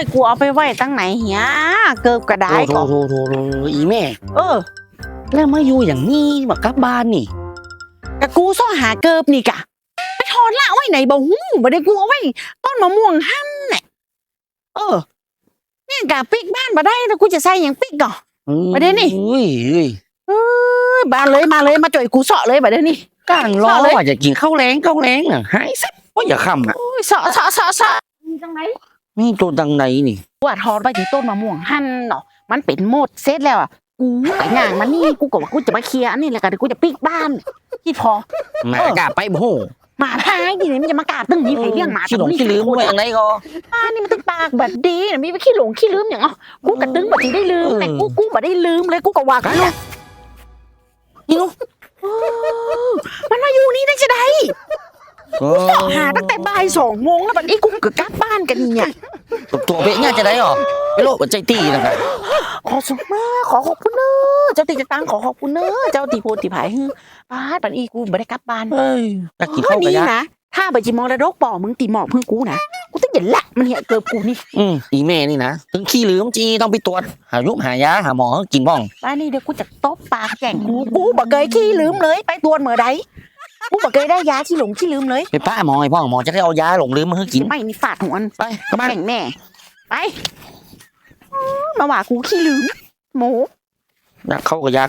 ยกูเอาไปไว้ตั้งไหนเหียเกิบกระไดโถก่อนโถโถโถอีแม่ เออแล้วมาอยู่อย่างนี้มากลับบ้านนี่กะกูซ่อหาเกิบนี่กะไปถอนละไว้ไหนบ่หูบ่ได้กูเอาไว้ต้นมะม่วงหั่นน่ะเออเนี่ยกะปิกบ้านบ่ได้แล้วกูจะใส่หยังปิกก่อประเด็นนี่ อุ้ยอุ้ยเอ้ยมาเลยมาเลยมาจ่อยกูเสาะเลยบ่เดี๋ยวนี้กลางร้อเอาเลยว่าจะกินข้าวแรงข้าวแรงอะหายสักว่าอย่าคำอะโอ้ยเสาะเสาะเสาะเสาะมีจังไหน นี่ตัวดังไหนนี่กูอะถอนไปถึงต้นมะม่วงหั่นเนาะมันเป็นโมดเสร็จแล้วอะกูไปย่างมันนี่กูก็ว่ากูจะมาเคลียร์อันนี้แหละกันกูจะปิกบ้านที่พอหมาเออกล้าไปโบหมาพายที่ไหนมันจะมากาดตึ้งนี่ไผเลี้ยงหมาขี้หลงขี้ลืมไว้ไว้อย่างไรก็บ้านนี่มันตึงปากแบบดีนะมีไปขี้หลงขี้ลืมอย่างอ๋อกูกระตึงแบบได้ลืมเออแต่กูกูบ่ได้ลืมเลยกูก็ว่ากันลูกนี่เนาะเออมันมาอยู่นี่ได้จะได้ก็หาตั้งแต่บ่ายสองโมงแล้วบัดนี้กูก็กลับบ้านกันเนี่ย ตัวเป๊ะเนี่ยจะได้หรอไปโลกใจตีนะครับขอสมมาขอขอบคุณเนอะเจ้าตีจะตั้งขอขอบคุณเนอะเจ้าตีโพตีผายฮือป้าดปันอีกูไม่ได้กลับบ้านเฮ้ยอยากกินข้ข้าวกระนี้ยะนะ ถ้าไปจิมอระดกป่อมึงตีหมอกเพื่อกูนะ กูต้องอย่าละมันเหี้ยเกิบกูนี่ อืมอีแม่นี่นะถึงขี้ลืมจีต้องไปตรวจหายุบหายาหาหมอกินบ้องบ้านนี้เดี๋ยวกูจะตบปากแก่งกูกูบอกเคยขี้ลืมเลยไปตรวจเมื่อใด กูบอกเคยได้ยาที่หลงที่ลืมเลยไปป้าหมอไอ้พ่องหมอจะได้เอายาหลงลืมมาให้กิน ไม่นี่ฟาดหัวมันไปกลับบ้านแก่งแน่ไปอื้อมาว่ากูขี้ลืมโหมอยากเข้ากระยะ